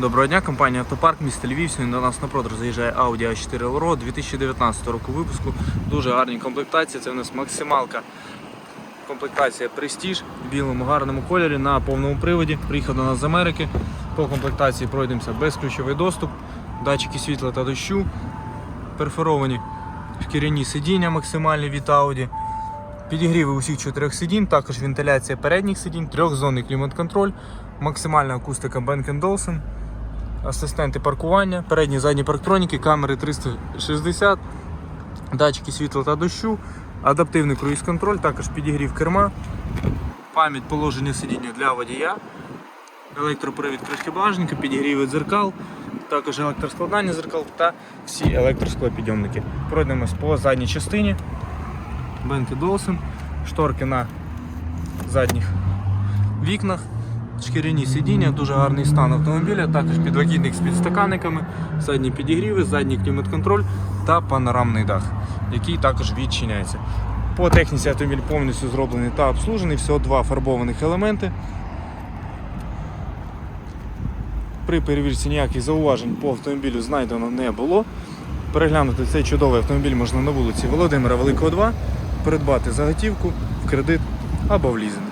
Доброго дня, компанія Автопарк, місто Львів. Сьогодні до нас на продаж заїжджає Audi A4 Allroad 2019 року випуску. Дуже гарні комплектації. Це у нас максималка. Комплектація Prestige в білому гарному кольорі на повному приводі. Приїхав до нас з Америки. По комплектації пройдемося безключовий доступ, датчики світла та дощу, перфоровані шкіряні сидіння максимальні від Audi. Підігріви усіх чотирьох сидінь, також вентиляція передніх сидінь, трьохзонний клімат-контроль, максимальна акустика Bang Olufsen, асистенти паркування, передні задні парктроніки, камери 360, датчики світла та дощу, адаптивний круїз-контроль, також підігрів керма, пам'ять положення сидіння для водія, електропривід кришки багажника, підігріви дзеркал, також електроскладання зеркал та всі електросклопідйомники. Пройдемось по задній частині. Бенки Долсен, шторки на задніх вікнах, шкіряні сидіння, дуже гарний стан автомобіля, також підлокітник з підстаканниками, задні підігріви, задній клімат-контроль та панорамний дах, який також відчиняється. По техніці автомобіль повністю зроблений та обслужений, всього два фарбованих елементи. При перевірці ніяких зауважень по автомобілю знайдено не було. Переглянути цей чудовий автомобіль можна на вулиці Володимира Великого 2, придбати за готівку, в кредит або в лізинг.